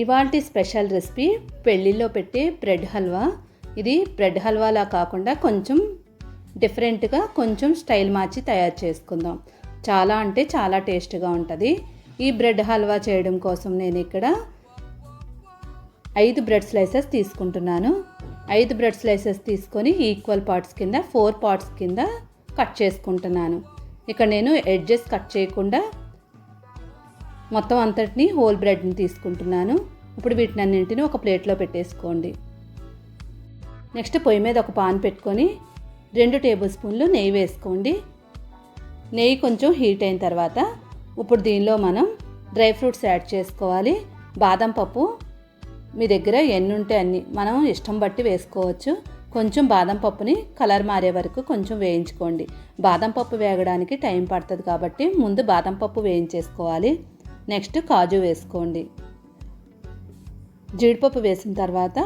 ఇవాల్టి special recipe పెళ్ళిలో పెట్టే బ్రెడ్ హల్వా. ఇది బ్రెడ్ హల్వాలా కాకుండా కొంచెం డిఫరెంట్గా కొంచెం స్టైల్ మార్చి తయారు చేసుకుందాం. చాలా అంటే చాలా టేస్ట్గా ఉంటుంది. ఈ బ్రెడ్ హల్వా చేయడం కోసం నేను ఇక్కడ ఐదు బ్రెడ్ స్లైసెస్ తీసుకుంటున్నాను. ఐదు బ్రెడ్ స్లైసెస్ తీసుకొని ఈక్వల్ పార్ట్స్ కింద ఫోర్ పార్ట్స్ కింద కట్ చేసుకుంటున్నాను. ఇక్కడ నేను ఎడ్జెస్ కట్ చేయకుండా మొత్తం అంతటిని హోల్ బ్రెడ్ని తీసుకుంటున్నాను. ఇప్పుడు వీటిని అన్నింటిని ఒక ప్లేట్లో పెట్టేసుకోండి. నెక్స్ట్ పొయ్యి మీద ఒక పాన్ పెట్టుకొని రెండు టేబుల్ స్పూన్లు నెయ్యి వేసుకోండి. నెయ్యి కొంచెం హీట్ అయిన తర్వాత ఇప్పుడు దీనిలో మనం డ్రై ఫ్రూట్స్ యాడ్ చేసుకోవాలి. బాదం పప్పు మీ దగ్గర ఎన్ని ఉంటే అన్ని మనం ఇష్టం బట్టి వేసుకోవచ్చు. కొంచెం బాదం పప్పుని కలర్ మారే వరకు కొంచెం వేయించుకోండి. బాదం పప్పు వేగడానికి టైం పడుతుంది కాబట్టి ముందు బాదం పప్పు వేయించేసుకోవాలి. నెక్స్ట్ కాజు వేసుకోండి. జీడిపప్పు వేసిన తర్వాత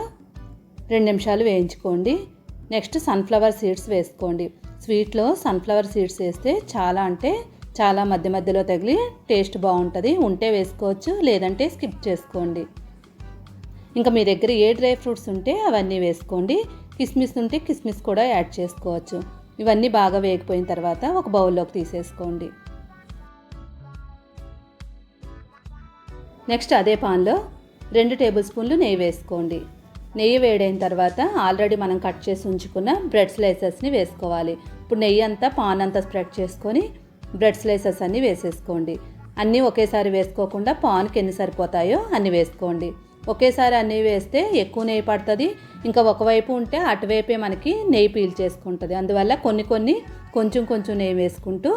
రెండు నిమిషాలు వేయించుకోండి. నెక్స్ట్ సన్ఫ్లవర్ సీడ్స్ వేసుకోండి. స్వీట్లో సన్ఫ్లవర్ సీడ్స్ వేస్తే చాలా అంటే చాలా మధ్య మధ్యలో తగిలి టేస్ట్ బాగుంటుంది. ఉంటే వేసుకోవచ్చు లేదంటే స్కిప్ చేసుకోండి. ఇంకా మీ దగ్గర ఏ డ్రై ఫ్రూట్స్ ఉంటే అవన్నీ వేసుకోండి. కిస్మిస్ ఉంటే కిస్మిస్ కూడా యాడ్ చేసుకోవచ్చు. ఇవన్నీ బాగా వేగిపోయిన తర్వాత ఒక బౌల్లోకి తీసేసుకోండి. నెక్స్ట్ అదే పాన్లో రెండు టేబుల్ స్పూన్లు నెయ్యి వేసుకోండి. నెయ్యి వేడైన తర్వాత ఆల్రెడీ మనం కట్ చేసి ఉంచుకున్న బ్రెడ్ స్లైసెస్ని వేసుకోవాలి. ఇప్పుడు నెయ్యి అంతా పాన్ అంతా స్ప్రెడ్ చేసుకొని బ్రెడ్ స్లైసెస్ అన్నీ వేసేసుకోండి. అన్నీ ఒకేసారి వేసుకోకుండా పాన్కి ఎన్ని సరిపోతాయో అన్నీ వేసుకోండి. ఒకేసారి అన్నీ వేస్తే ఎక్కువ నెయ్యి పడుతుంది. ఇంకా ఒకవైపు ఉంటే అటువైపే మనకి నెయ్యి పీల్ చేసుకుంటుంది. అందువల్ల కొన్ని కొన్ని కొంచెం కొంచెం నెయ్యి వేసుకుంటూ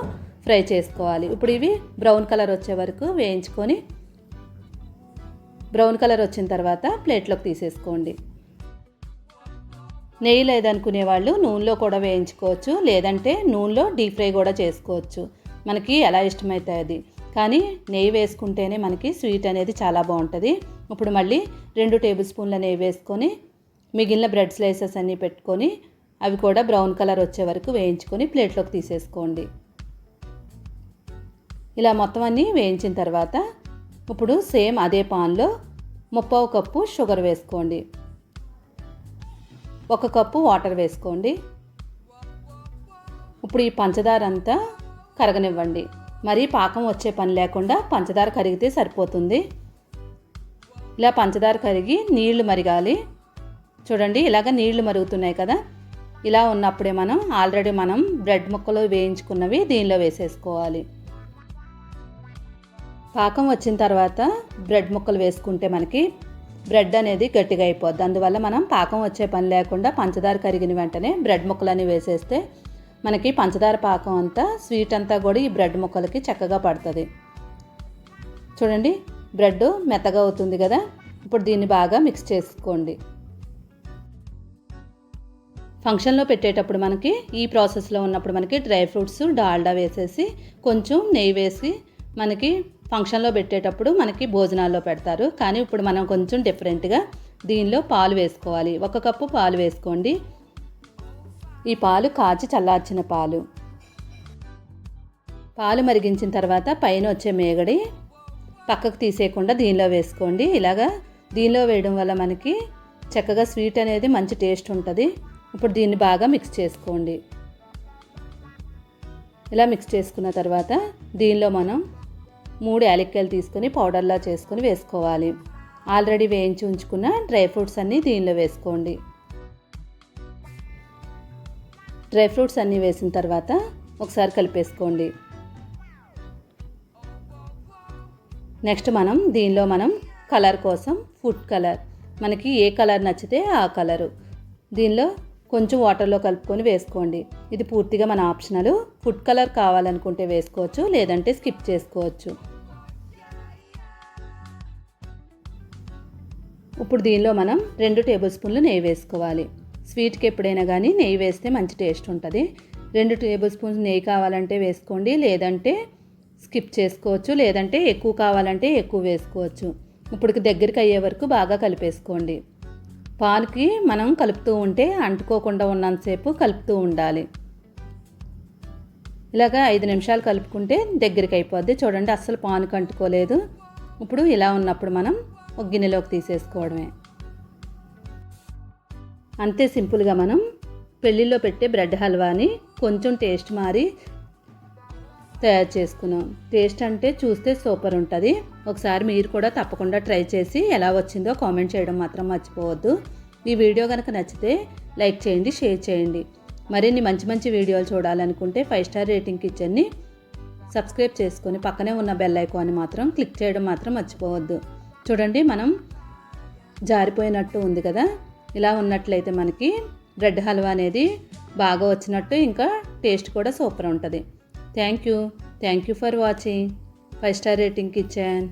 ఫ్రై చేసుకోవాలి. ఇప్పుడు ఇవి బ్రౌన్ కలర్ వచ్చే వరకు వేయించుకొని బ్రౌన్ కలర్ వచ్చిన తర్వాత ప్లేట్లోకి తీసేసుకోండి. నెయ్యి లేదనుకునే వాళ్ళు నూనెలో కూడా వేయించుకోవచ్చు లేదంటే నూనెలో డీప్ ఫ్రై కూడా చేసుకోవచ్చు. మనకి ఎలా ఇష్టమైతే అది. కానీ నెయ్యి వేసుకుంటేనే మనకి స్వీట్ అనేది చాలా బాగుంటుంది. ఇప్పుడు మళ్ళీ రెండు టేబుల్ స్పూన్ల నెయ్యి వేసుకొని మిగిలిన బ్రెడ్ స్లైసెస్ అన్నీ పెట్టుకొని అవి కూడా బ్రౌన్ కలర్ వచ్చే వరకు వేయించుకొని ప్లేట్లోకి తీసేసుకోండి. ఇలా మొత్తం అన్నీ వేయించిన తర్వాత ఇప్పుడు సేమ్ అదే పాన్లో ముప్పావు కప్పు షుగర్ వేసుకోండి. ఒక కప్పు వాటర్ వేసుకోండి. ఇప్పుడు ఈ పంచదార అంతా కరగనివ్వండి. మరి పాకం వచ్చే పని లేకుండా పంచదార కరిగితే సరిపోతుంది. ఇలా పంచదార కరిగి నీళ్ళు మరిగాలి. చూడండి ఇలాగ నీళ్ళు మరుగుతున్నాయి కదా. ఇలా ఉన్నప్పుడే మనం ఆల్రెడీ మనం బ్రెడ్ ముక్కలు వేయించుకున్నవి దీనిలో వేసేసుకోవాలి. పాకం వచ్చిన తర్వాత బ్రెడ్ ముక్కలు వేసుకుంటే మనకి బ్రెడ్ అనేది గట్టిగా అయిపోద్ది. అందువల్ల మనం పాకం వచ్చే పని లేకుండా పంచదార కరిగిన వెంటనే బ్రెడ్ ముక్కలని వేసేస్తే మనకి పంచదార పాకం అంతా స్వీట్ అంతా కూడా ఈ బ్రెడ్ ముక్కలకి చక్కగా పడుతుంది. చూడండి బ్రెడ్ మెత్తగా అవుతుంది కదా? ఇప్పుడు దీన్ని బాగా మిక్స్ చేసుకోండి. ఫంక్షన్లో పెట్టేటప్పుడు మనకి ఈ ప్రాసెస్లో ఉన్నప్పుడు మనకి డ్రై ఫ్రూట్స్ డాల్డా వేసేసి కొంచెం నెయ్యి వేసి మనకి ఫంక్షన్లో పెట్టేటప్పుడు మనకి భోజనాల్లో పెడతారు. కానీ ఇప్పుడు మనం కొంచెం డిఫరెంట్గా దీనిలో పాలు వేసుకోవాలి. ఒక కప్పు పాలు వేసుకోండి. ఈ పాలు కాచి చల్లార్చిన పాలు. పాలు మరిగించిన తర్వాత పైన వచ్చే మేగడి పక్కకు తీసేయకుండా దీనిలో వేసుకోండి. ఇలాగా దీనిలో వేయడం వల్ల మనకి చక్కగా స్వీట్ అనేది మంచి టేస్ట్ ఉంటుంది. ఇప్పుడు దీన్ని బాగా మిక్స్ చేసుకోండి. ఇలా మిక్స్ చేసుకున్న తర్వాత దీనిలో మనం మూడు యాలక్కాయలు తీసుకొని పౌడర్లా చేసుకొని వేసుకోవాలి. ఆల్రెడీ వేయించి ఉంచుకున్న డ్రై ఫ్రూట్స్ అన్నీ దీనిలో వేసుకోండి. డ్రై ఫ్రూట్స్ అన్నీ వేసిన తర్వాత ఒకసారి కలిపేసుకోండి. నెక్స్ట్ మనం దీనిలో మనం కలర్ కోసం ఫుడ్ కలర్. మనకి ఏ కలర్ నచ్చితే ఆ కలరు. దీనిలో కొంచెం వాటర్లో కలుపుకొని వేసుకోండి. ఇది పూర్తిగా మన ఆప్షనల్. ఫుడ్ కలర్ కావాలనుకుంటే వేసుకోవచ్చు లేదంటే స్కిప్ చేసుకోవచ్చు. ఇప్పుడు దీనిలో మనం రెండు టేబుల్ స్పూన్లు నెయ్యి వేసుకోవాలి. స్వీట్కి ఎప్పుడైనా కానీ నెయ్యి వేస్తే మంచి టేస్ట్ ఉంటుంది. రెండు టేబుల్ స్పూన్స్ నెయ్యి కావాలంటే వేసుకోండి లేదంటే స్కిప్ చేసుకోవచ్చు లేదంటే ఎక్కువ కావాలంటే ఎక్కువ వేసుకోవచ్చు. ఇప్పుడు దగ్గరికి అయ్యే వరకు బాగా కలిపేసుకోండి. పాలుకి మనం కలుపుతూ ఉంటే అంటుకోకుండా ఉన్నంతసేపు కలుపుతూ ఉండాలి. ఇలాగ ఐదు నిమిషాలు కలుపుకుంటే దగ్గరికి అయిపోద్ది. చూడండి అస్సలు పానుకు అంటుకోలేదు. ఇప్పుడు ఇలా ఉన్నప్పుడు మనం ఒక గిన్నెలోకి తీసేసుకోవడమే. అంతే సింపుల్గా మనం పెళ్ళిళ్ళలో పెట్టే బ్రెడ్ హల్వాని కొంచెం టేస్ట్ మారి తయారు చేసుకున్నాం. టేస్ట్ అంటే చూస్తే సూపర్ ఉంటుంది. ఒకసారి మీరు కూడా తప్పకుండా ట్రై చేసి ఎలా వచ్చిందో కామెంట్ చేయడం మాత్రం మర్చిపోవద్దు. ఈ వీడియో కనుక నచ్చితే లైక్ చేయండి షేర్ చేయండి. మరిన్ని మంచి మంచి వీడియోలు చూడాలనుకుంటే ఫైవ్ స్టార్ రేటింగ్ కిచెన్ని సబ్స్క్రైబ్ చేసుకొని పక్కనే ఉన్న బెల్ ఐకాన్ని మాత్రం క్లిక్ చేయడం మాత్రం మర్చిపోవద్దు. చూడండి మనం జారిపోయినట్టు ఉంది కదా? ఇలా ఉన్నట్లయితే మనకి బ్రెడ్ హల్వా అనేది బాగా వచ్చినట్టు ఇంకా టేస్ట్ కూడా సూపర్ ఉంటుంది. Thank you thank you for watching five star rating kitchen